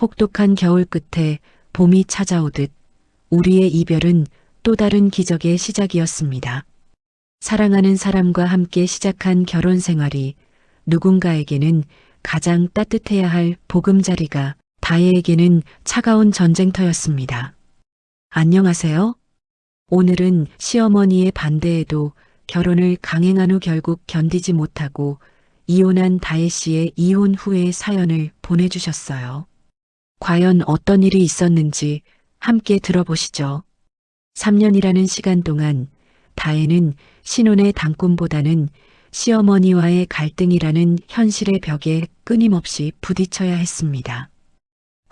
혹독한 겨울 끝에 봄이 찾아오듯 우리의 이별은 또 다른 기적의 시작이었습니다. 사랑하는 사람과 함께 시작한 결혼 생활이 누군가에게는 가장 따뜻해야 할 보금자리가 다혜에게는 차가운 전쟁터였습니다. 안녕하세요. 오늘은 시어머니의 반대에도 결혼을 강행한 후 결국 견디지 못하고 이혼한 다혜 씨의 이혼 후의 사연을 보내주셨어요. 과연 어떤 일이 있었는지 함께 들어보시죠. 3년이라는 시간 동안 다혜는 신혼의 단꿈보다는 시어머니와의 갈등이라는 현실의 벽에 끊임없이 부딪혀야 했습니다.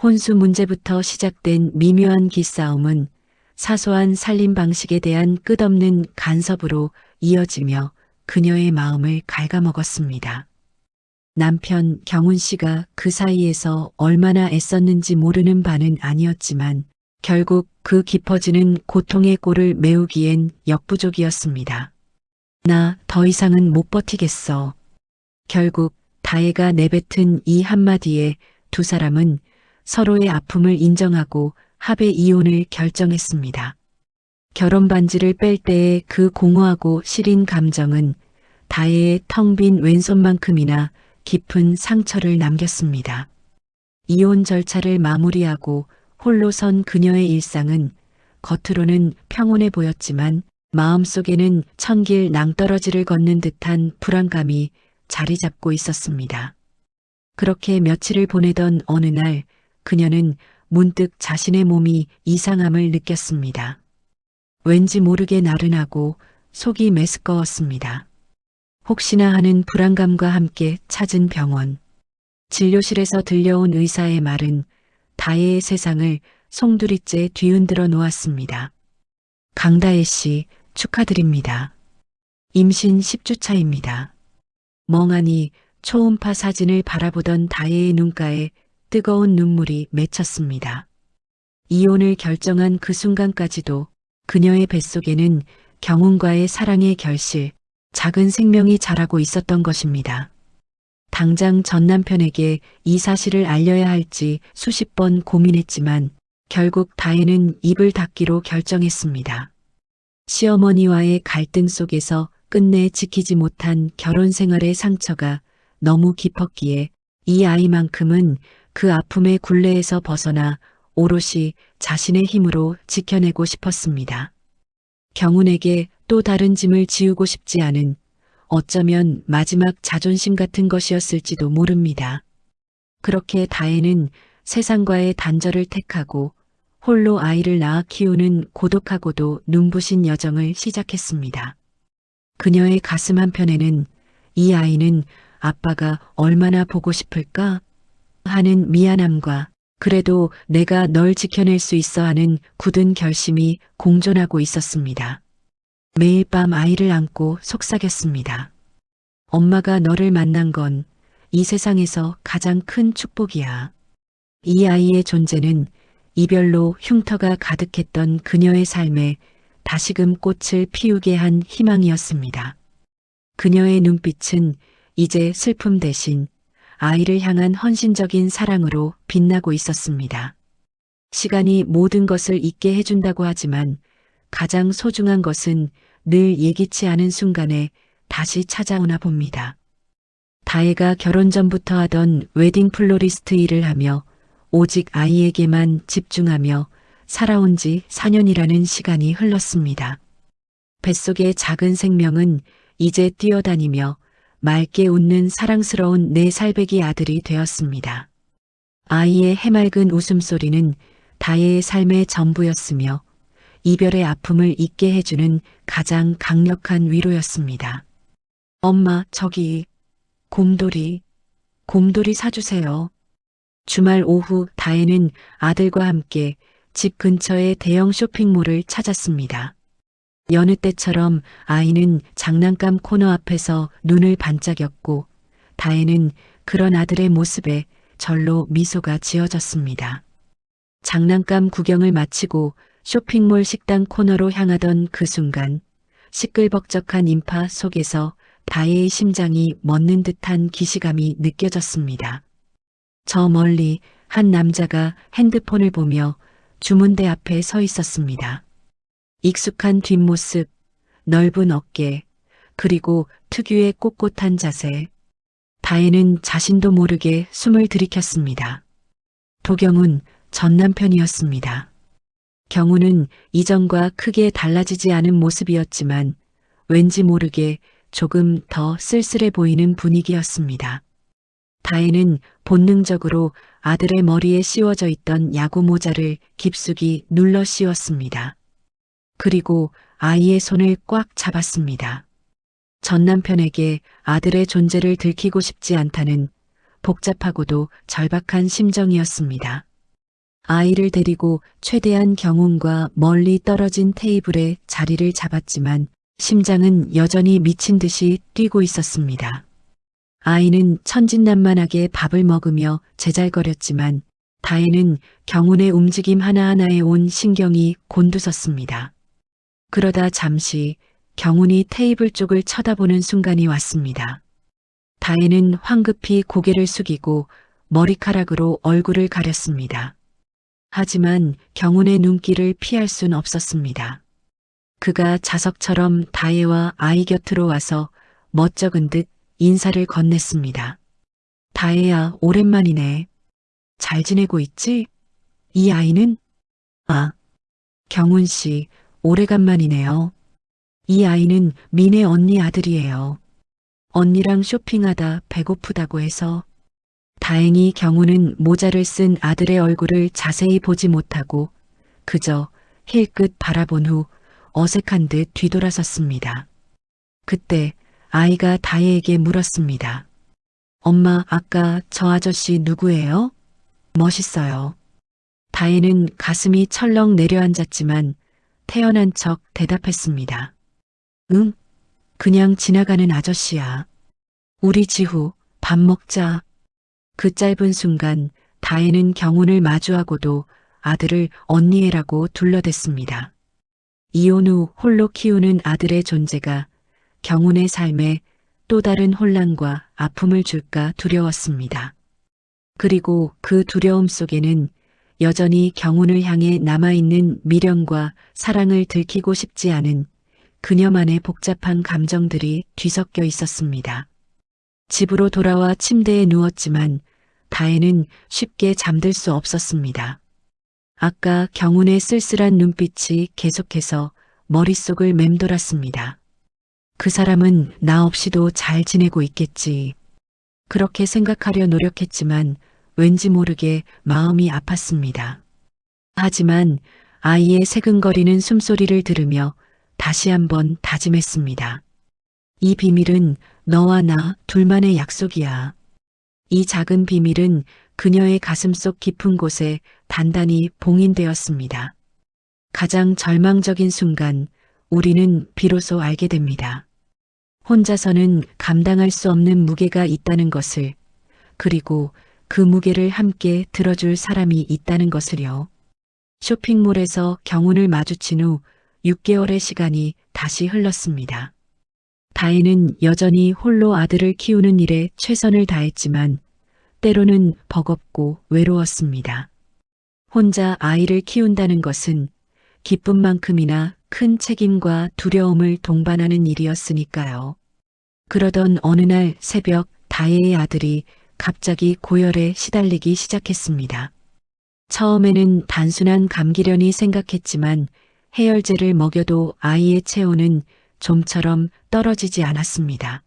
혼수 문제부터 시작된 미묘한 기싸움은 사소한 살림 방식에 대한 끝없는 간섭으로 이어지며 그녀의 마음을 갉아먹었습니다. 남편 경훈 씨가 그 사이에서 얼마나 애썼는지 모르는 바는 아니었지만 결국 그 깊어지는 고통의 꼴을 메우기엔 역부족이었습니다. 나 더 이상은 못 버티겠어. 결국 다혜가 내뱉은 이 한마디에 두 사람은 서로의 아픔을 인정하고 합의 이혼을 결정했습니다. 결혼 반지를 뺄 때의 그 공허하고 시린 감정은 다혜의 텅 빈 왼손만큼이나 깊은 상처를 남겼습니다. 이혼 절차를 마무리하고 홀로 선 그녀의 일상은 겉으로는 평온해 보였지만 마음속에는 천길 낭떠러지를 걷는 듯한 불안감이 자리 잡고 있었습니다. 그렇게 며칠을 보내던 어느 날 그녀는 문득 자신의 몸이 이상함을 느꼈습니다. 왠지 모르게 나른하고 속이 메스꺼웠습니다. 혹시나 하는 불안감과 함께 찾은 병원. 진료실에서 들려온 의사의 말은 다혜의 세상을 송두리째 뒤흔들어 놓았습니다. 강다혜 씨 축하드립니다. 임신 10주 차입니다. 멍하니 초음파 사진을 바라보던 다혜의 눈가에 뜨거운 눈물이 맺혔습니다. 이혼을 결정한 그 순간까지도 그녀의 뱃속에는 경운과의 사랑의 결실, 작은 생명이 자라고 있었던 것입니다. 당장 전 남편에게 이 사실을 알려야 할지 수십 번 고민했지만 결국 다혜는 입을 닫기로 결정했습니다. 시어머니와의 갈등 속에서 끝내 지키지 못한 결혼 생활의 상처가 너무 깊었기에 이 아이만큼은 그 아픔의 굴레에서 벗어나 오롯이 자신의 힘으로 지켜내고 싶었습니다. 경운에게 또 다른 짐을 지우고 싶지 않은 어쩌면 마지막 자존심 같은 것이었을지도 모릅니다. 그렇게 다혜는 세상과의 단절을 택하고 홀로 아이를 낳아 키우는 고독하고도 눈부신 여정을 시작했습니다. 그녀의 가슴 한편에는 이 아이는 아빠가 얼마나 보고 싶을까 하는 미안함과 그래도 내가 널 지켜낼 수 있어 하는 굳은 결심이 공존하고 있었습니다. 매일 밤 아이를 안고 속삭였습니다. 엄마가 너를 만난 건 이 세상에서 가장 큰 축복이야. 이 아이의 존재는 이별로 흉터가 가득했던 그녀의 삶에 다시금 꽃을 피우게 한 희망이었습니다. 그녀의 눈빛은 이제 슬픔 대신 아이를 향한 헌신적인 사랑으로 빛나고 있었습니다. 시간이 모든 것을 잊게 해준다고 하지만 가장 소중한 것은 늘 예기치 않은 순간에 다시 찾아오나 봅니다. 다혜가 결혼 전부터 하던 웨딩 플로리스트 일을 하며 오직 아이에게만 집중하며 살아온 지 4년이라는 시간이 흘렀습니다. 뱃속의 작은 생명은 이제 뛰어다니며 맑게 웃는 사랑스러운 내 살배기 아들이 되었습니다. 아이의 해맑은 웃음소리는 다혜의 삶의 전부였으며 이별의 아픔을 잊게 해주는 가장 강력한 위로였습니다. 엄마, 저기, 곰돌이, 곰돌이 사주세요. 주말 오후 다혜는 아들과 함께 집 근처의 대형 쇼핑몰을 찾았습니다. 여느 때처럼 아이는 장난감 코너 앞에서 눈을 반짝였고 다혜는 그런 아들의 모습에 절로 미소가 지어졌습니다. 장난감 구경을 마치고 쇼핑몰 식당 코너로 향하던 그 순간 시끌벅적한 인파 속에서 다혜의 심장이 멎는 듯한 기시감이 느껴졌습니다. 저 멀리 한 남자가 핸드폰을 보며 주문대 앞에 서 있었습니다. 익숙한 뒷모습, 넓은 어깨, 그리고 특유의 꼿꼿한 자세. 다혜는 자신도 모르게 숨을 들이켰습니다. 도경은 전 남편이었습니다. 경우는 이전과 크게 달라지지 않은 모습이었지만 왠지 모르게 조금 더 쓸쓸해 보이는 분위기였습니다. 다혜는 본능적으로 아들의 머리에 씌워져 있던 야구 모자를 깊숙이 눌러 씌웠습니다. 그리고 아이의 손을 꽉 잡았습니다. 전 남편에게 아들의 존재를 들키고 싶지 않다는 복잡하고도 절박한 심정이었습니다. 아이를 데리고 최대한 경운과 멀리 떨어진 테이블에 자리를 잡았지만 심장은 여전히 미친 듯이 뛰고 있었습니다. 아이는 천진난만하게 밥을 먹으며 제잘거렸지만 다혜는 경운의 움직임 하나하나에 온 신경이 곤두섰습니다. 그러다 잠시 경운이 테이블 쪽을 쳐다보는 순간이 왔습니다. 다혜는 황급히 고개를 숙이고 머리카락으로 얼굴을 가렸습니다. 하지만 경운의 눈길을 피할 순 없었습니다. 그가 자석처럼 다혜와 아이 곁으로 와서 멋쩍은 듯 인사를 건넸습니다. 다혜야, 오랜만이네. 잘 지내고 있지? 이 아이는? 아, 경운 씨, 오래간만이네요. 이 아이는 민혜 언니 아들이에요. 언니랑 쇼핑하다 배고프다고 해서 다행히 경우는 모자를 쓴 아들의 얼굴을 자세히 보지 못하고 그저 힐끗 바라본 후 어색한 듯 뒤돌아섰습니다. 그때 아이가 다혜에게 물었습니다. 엄마, 아까 저 아저씨 누구예요? 멋있어요. 다혜는 가슴이 철렁 내려앉았지만 태어난 척 대답했습니다. 응, 그냥 지나가는 아저씨야. 우리 지후, 밥 먹자. 그 짧은 순간 다혜는 경운을 마주하고도 아들을 언니애라고 둘러댔습니다. 이혼 후 홀로 키우는 아들의 존재가 경운의 삶에 또 다른 혼란과 아픔을 줄까 두려웠습니다. 그리고 그 두려움 속에는 여전히 경운을 향해 남아있는 미련과 사랑을 들키고 싶지 않은 그녀만의 복잡한 감정들이 뒤섞여 있었습니다. 집으로 돌아와 침대에 누웠지만 다혜는 쉽게 잠들 수 없었습니다. 아까 경운의 쓸쓸한 눈빛이 계속해서 머릿속을 맴돌았습니다. 그 사람은 나 없이도 잘 지내고 있겠지. 그렇게 생각하려 노력했지만 왠지 모르게 마음이 아팠습니다. 하지만 아이의 새근거리는 숨소리를 들으며 다시 한번 다짐했습니다. 이 비밀은 너와 나 둘만의 약속이야. 이 작은 비밀은 그녀의 가슴 속 깊은 곳에 단단히 봉인되었습니다. 가장 절망적인 순간 우리는 비로소 알게 됩니다. 혼자서는 감당할 수 없는 무게가 있다는 것을, 그리고 그 무게를 함께 들어줄 사람이 있다는 것을요. 쇼핑몰에서 경운을 마주친 후 6개월의 시간이 다시 흘렀습니다. 다혜는 여전히 홀로 아들을 키우는 일에 최선을 다했지만 때로는 버겁고 외로웠습니다. 혼자 아이를 키운다는 것은 기쁨만큼이나 큰 책임과 두려움을 동반하는 일이었으니까요. 그러던 어느 날 새벽 다혜의 아들이 갑자기 고열에 시달리기 시작했습니다. 처음에는 단순한 감기련이 생각했지만 해열제를 먹여도 아이의 체온은 좀처럼 떨어지지 않았습니다.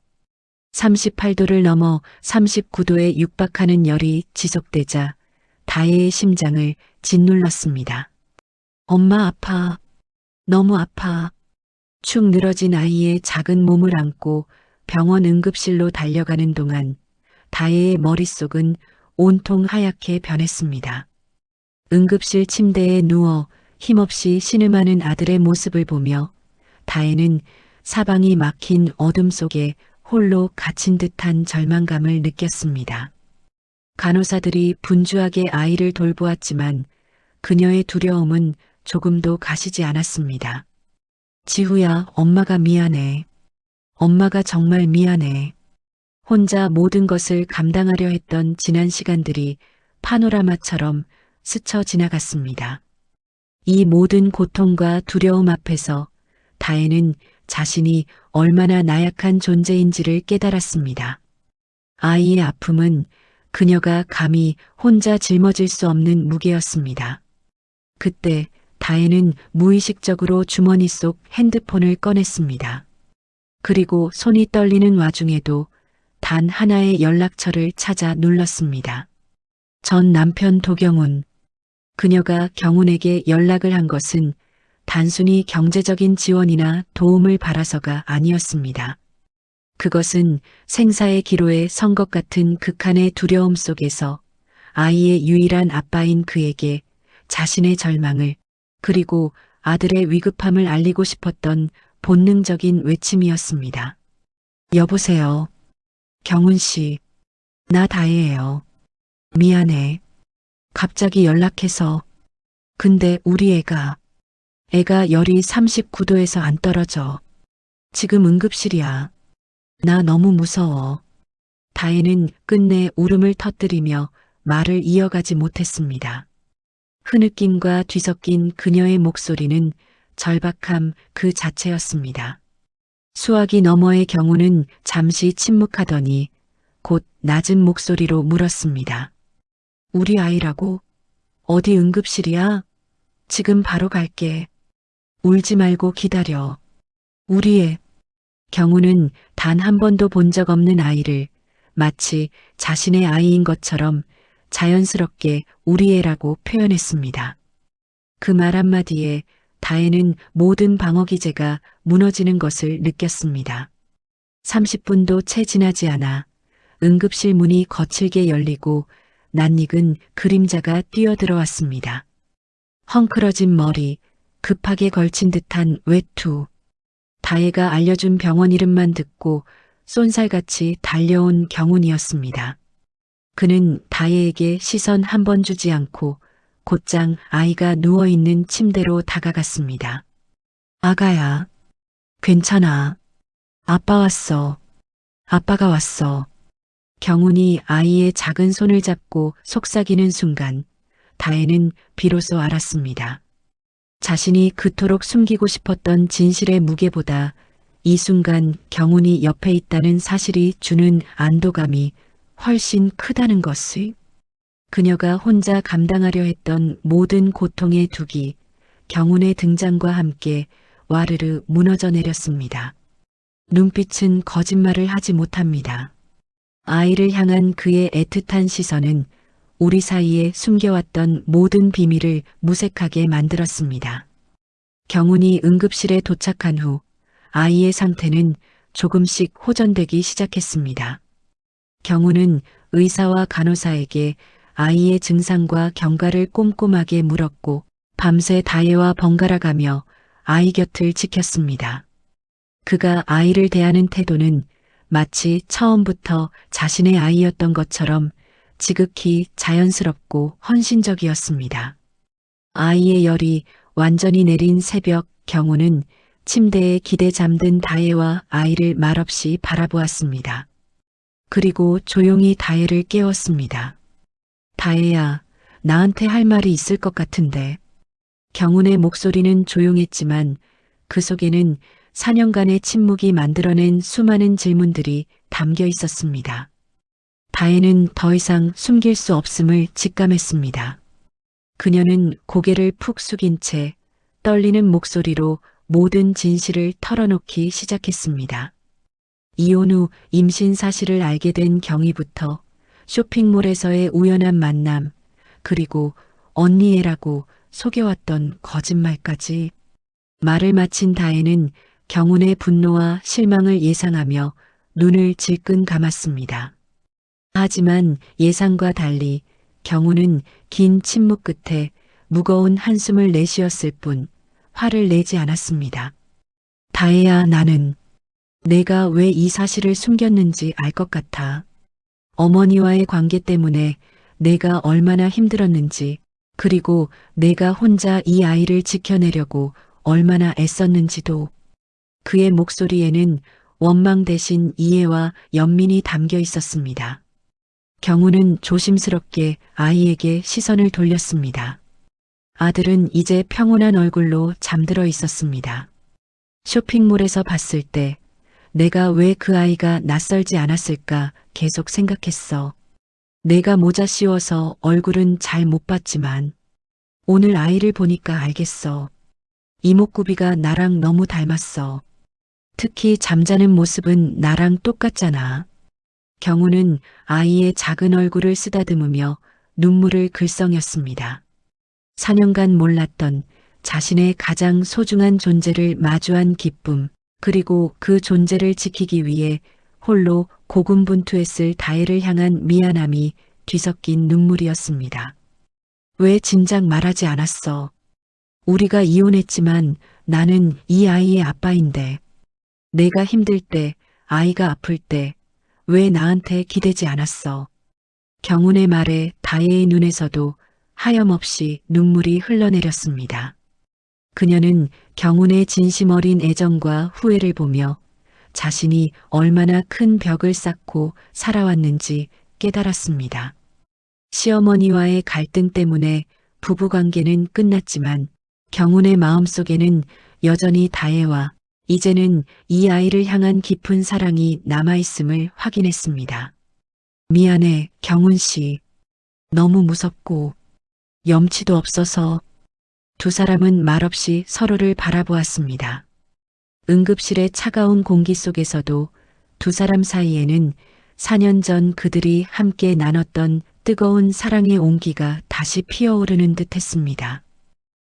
38도를 넘어 39도에 육박하는 열이 지속되자 다혜의 심장을 짓눌렀습니다. 엄마 아파. 너무 아파. 축 늘어진 아이의 작은 몸을 안고 병원 응급실로 달려가는 동안 다혜의 머릿속은 온통 하얗게 변했습니다. 응급실 침대에 누워 힘없이 신음하는 아들의 모습을 보며 다혜는 사방이 막힌 어둠 속에 홀로 갇힌 듯한 절망감을 느꼈습니다. 간호사들이 분주하게 아이를 돌보았지만 그녀의 두려움은 조금도 가시지 않았습니다. 지후야, 엄마가 미안해. 엄마가 정말 미안해. 혼자 모든 것을 감당하려 했던 지난 시간들이 파노라마처럼 스쳐 지나갔습니다. 이 모든 고통과 두려움 앞에서 다혜는 자신이 얼마나 나약한 존재인지를 깨달았습니다. 아이의 아픔은 그녀가 감히 혼자 짊어질 수 없는 무게였습니다. 그때 다혜는 무의식적으로 주머니 속 핸드폰을 꺼냈습니다. 그리고 손이 떨리는 와중에도 단 하나의 연락처를 찾아 눌렀습니다. 전 남편 도경훈. 그녀가 경훈에게 연락을 한 것은 단순히 경제적인 지원이나 도움을 바라서가 아니었습니다. 그것은 생사의 기로에 선 것 같은 극한의 두려움 속에서 아이의 유일한 아빠인 그에게 자신의 절망을 그리고 아들의 위급함을 알리고 싶었던 본능적인 외침이었습니다. 여보세요. 경훈 씨. 나 다혜예요. 미안해. 갑자기 연락해서. 근데 우리 애가, 애가 열이 39도에서 안 떨어져. 지금 응급실이야. 나 너무 무서워. 다혜는 끝내 울음을 터뜨리며 말을 이어가지 못했습니다. 흐느낌과 뒤섞인 그녀의 목소리는 절박함 그 자체였습니다. 수화기 너머의 경우는 잠시 침묵하더니 곧 낮은 목소리로 물었습니다. 우리 아이라고? 어디 응급실이야? 지금 바로 갈게. 울지 말고 기다려. 우리의 경우는 단 한 번도 본 적 없는 아이를 마치 자신의 아이인 것처럼 자연스럽게 우리 애라고 표현했습니다. 그 말 한마디에 다혜는 모든 방어 기제가 무너지는 것을 느꼈습니다. 30분도 채 지나지 않아 응급실 문이 거칠게 열리고 낯익은 그림자가 뛰어들어왔습니다. 헝클어진 머리, 급하게 걸친 듯한 외투. 다혜가 알려준 병원 이름만 듣고 쏜살같이 달려온 경운이었습니다. 그는 다혜에게 시선 한 번 주지 않고 곧장 아이가 누워있는 침대로 다가갔습니다. 아가야, 괜찮아. 아빠 왔어. 아빠가 왔어. 경운이 아이의 작은 손을 잡고 속삭이는 순간 다혜는 비로소 알았습니다. 자신이 그토록 숨기고 싶었던 진실의 무게보다 이 순간 경운이 옆에 있다는 사실이 주는 안도감이 훨씬 크다는 것을 그녀가 혼자 감당하려 했던 모든 고통의 둑이 경운의 등장과 함께 와르르 무너져 내렸습니다. 눈빛은 거짓말을 하지 못합니다. 아이를 향한 그의 애틋한 시선은 우리 사이에 숨겨왔던 모든 비밀을 무색하게 만들었습니다. 경운이 응급실에 도착한 후 아이의 상태는 조금씩 호전되기 시작했습니다. 경운은 의사와 간호사에게 아이의 증상과 경과를 꼼꼼하게 물었고 밤새 다혜와 번갈아가며 아이 곁을 지켰습니다. 그가 아이를 대하는 태도는 마치 처음부터 자신의 아이였던 것처럼 지극히 자연스럽고 헌신적이었습니다. 아이의 열이 완전히 내린 새벽 경우는 침대에 기대 잠든 다혜와 아이를 말없이 바라보았습니다. 그리고 조용히 다혜를 깨웠습니다. 다혜야, 나한테 할 말이 있을 것 같은데. 경운의 목소리는 조용했지만 그 속에는 4년간의 침묵이 만들어낸 수많은 질문들이 담겨 있었습니다. 다혜는 더 이상 숨길 수 없음을 직감했습니다. 그녀는 고개를 푹 숙인 채 떨리는 목소리로 모든 진실을 털어놓기 시작했습니다. 이혼 후 임신 사실을 알게 된 경위부터 쇼핑몰에서의 우연한 만남, 그리고 언니애라고 속여왔던 거짓말까지 말을 마친 다혜는 경운의 분노와 실망을 예상하며 눈을 질끈 감았습니다. 하지만 예상과 달리 경운은 긴 침묵 끝에 무거운 한숨을 내쉬었을 뿐 화를 내지 않았습니다. 다혜야 나는 내가 왜 이 사실을 숨겼는지 알 것 같아. 어머니와의 관계 때문에 내가 얼마나 힘들었는지 그리고 내가 혼자 이 아이를 지켜내려고 얼마나 애썼는지도 그의 목소리에는 원망 대신 이해와 연민이 담겨 있었습니다. 경우는 조심스럽게 아이에게 시선을 돌렸습니다. 아들은 이제 평온한 얼굴로 잠들어 있었습니다. 쇼핑몰에서 봤을 때 내가 왜 그 아이가 낯설지 않았을까 계속 생각했어. 내가 모자 씌워서 얼굴은 잘 못 봤지만 오늘 아이를 보니까 알겠어. 이목구비가 나랑 너무 닮았어. 특히 잠자는 모습은 나랑 똑같잖아. 경우는 아이의 작은 얼굴을 쓰다듬으며 눈물을 글썽였습니다. 4년간 몰랐던 자신의 가장 소중한 존재를 마주한 기쁨, 그리고 그 존재를 지키기 위해 홀로 고군분투했을 다혜를 향한 미안함이 뒤섞인 눈물이었습니다. 왜 진작 말하지 않았어? 우리가 이혼했지만 나는 이 아이의 아빠인데. 내가 힘들 때, 아이가 아플 때, 왜 나한테 기대지 않았어? 경운의 말에 다혜의 눈에서도 하염없이 눈물이 흘러내렸습니다. 그녀는 경운의 진심 어린 애정과 후회를 보며 자신이 얼마나 큰 벽을 쌓고 살아왔는지 깨달았습니다. 시어머니와의 갈등 때문에 부부관계는 끝났지만 경운의 마음속에는 여전히 다혜와 이제는 이 아이를 향한 깊은 사랑이 남아있음을 확인했습니다. 미안해, 경운 씨. 너무 무섭고 염치도 없어서 두 사람은 말없이 서로를 바라보았습니다. 응급실의 차가운 공기 속에서도 두 사람 사이에는 4년 전 그들이 함께 나눴던 뜨거운 사랑의 온기가 다시 피어오르는 듯 했습니다.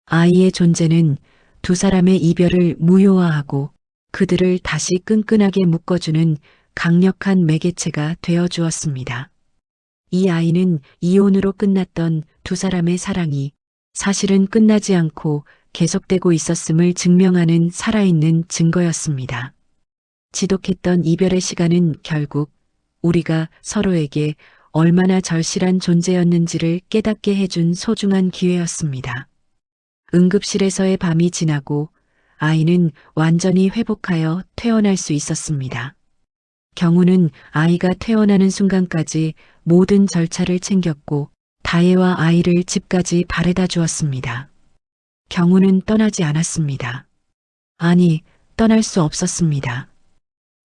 아이의 존재는 두 사람의 이별을 무효화하고 그들을 다시 끈끈하게 묶어주는 강력한 매개체가 되어 주었습니다. 이 아이는 이혼으로 끝났던 두 사람의 사랑이 사실은 끝나지 않고 계속되고 있었음을 증명하는 살아있는 증거였습니다. 지독했던 이별의 시간은 결국 우리가 서로에게 얼마나 절실한 존재였는지를 깨닫게 해준 소중한 기회였습니다. 응급실에서의 밤이 지나고 아이는 완전히 회복하여 퇴원할 수 있었습니다. 경우는 아이가 퇴원하는 순간까지 모든 절차를 챙겼고 다혜와 아이를 집까지 바래다 주었습니다. 경우는 떠나지 않았습니다. 아니, 떠날 수 없었습니다.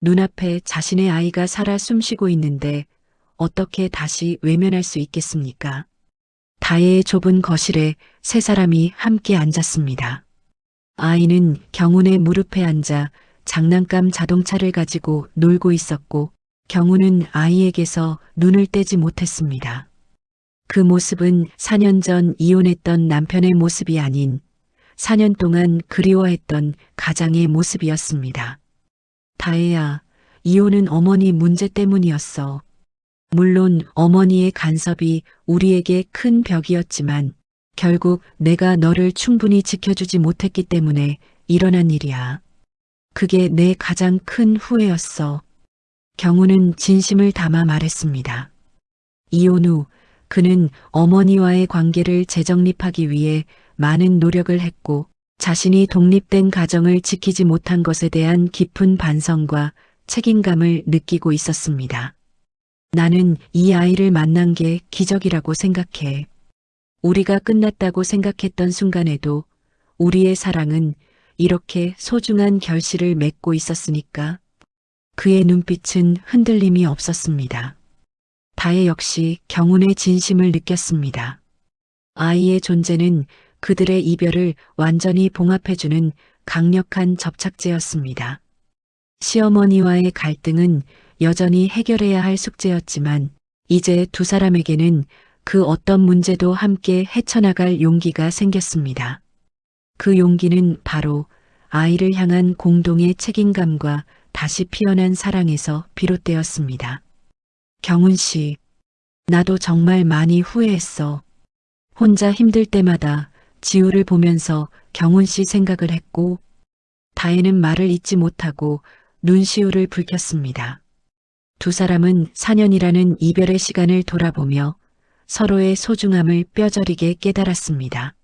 눈앞에 자신의 아이가 살아 숨쉬고 있는데 어떻게 다시 외면할 수 있겠습니까? 다혜의 좁은 거실에 세 사람이 함께 앉았습니다. 아이는 경운의 무릎에 앉아 장난감 자동차를 가지고 놀고 있었고 경운은 아이에게서 눈을 떼지 못했습니다. 그 모습은 4년 전 이혼했던 남편의 모습이 아닌 4년 동안 그리워했던 가장의 모습이었습니다. 다혜야, 이혼은 어머니 문제 때문이었어. 물론 어머니의 간섭이 우리에게 큰 벽이었지만 결국 내가 너를 충분히 지켜주지 못했기 때문에 일어난 일이야. 그게 내 가장 큰 후회였어. 경우는 진심을 담아 말했습니다. 이혼 후 그는 어머니와의 관계를 재정립하기 위해 많은 노력을 했고 자신이 독립된 가정을 지키지 못한 것에 대한 깊은 반성과 책임감을 느끼고 있었습니다. 나는 이 아이를 만난 게 기적이라고 생각해. 우리가 끝났다고 생각했던 순간에도 우리의 사랑은 이렇게 소중한 결실을 맺고 있었으니까 그의 눈빛은 흔들림이 없었습니다. 다혜 역시 경운의 진심을 느꼈습니다. 아이의 존재는 그들의 이별을 완전히 봉합해주는 강력한 접착제였습니다. 시어머니와의 갈등은 여전히 해결해야 할 숙제였지만 이제 두 사람에게는 그 어떤 문제도 함께 헤쳐나갈 용기가 생겼습니다. 그 용기는 바로 아이를 향한 공동의 책임감과 다시 피어난 사랑에서 비롯되었습니다. 경훈 씨, 나도 정말 많이 후회했어. 혼자 힘들 때마다 지우를 보면서 경훈 씨 생각을 했고, 다혜는 말을 잇지 못하고 눈시울을 붉혔습니다. 두 사람은 4년이라는 이별의 시간을 돌아보며 서로의 소중함을 뼈저리게 깨달았습니다.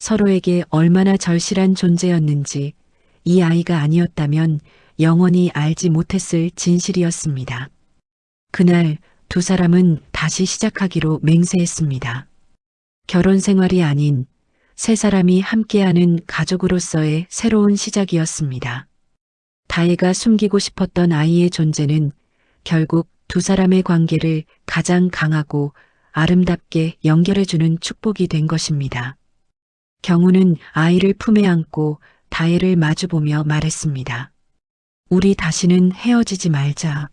서로에게 얼마나 절실한 존재였는지 이 아이가 아니었다면 영원히 알지 못했을 진실이었습니다. 그날 두 사람은 다시 시작하기로 맹세했습니다. 결혼 생활이 아닌 세 사람이 함께하는 가족으로서의 새로운 시작이었습니다. 다혜가 숨기고 싶었던 아이의 존재는 결국 두 사람의 관계를 가장 강하고 아름답게 연결해주는 축복이 된 것입니다. 경우는 아이를 품에 안고 다혜를 마주보며 말했습니다. 우리 다시는 헤어지지 말자.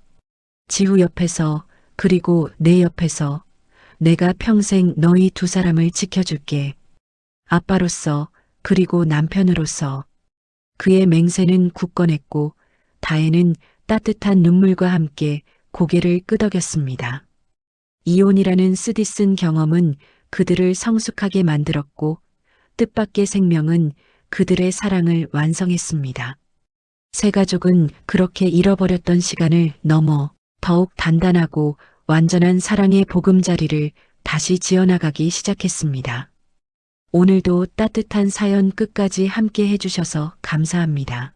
지우 옆에서 그리고 내 옆에서 내가 평생 너희 두 사람을 지켜줄게. 아빠로서 그리고 남편으로서 그의 맹세는 굳건했고 다혜는 따뜻한 눈물과 함께 고개를 끄덕였습니다. 이혼이라는 쓰디쓴 경험은 그들을 성숙하게 만들었고 뜻밖의 생명은 그들의 사랑을 완성했습니다. 세 가족은 그렇게 잃어버렸던 시간을 넘어 더욱 단단하고 완전한 사랑의 보금자리를 다시 지어나가기 시작했습니다. 오늘도 따뜻한 사연 끝까지 함께 해주셔서 감사합니다.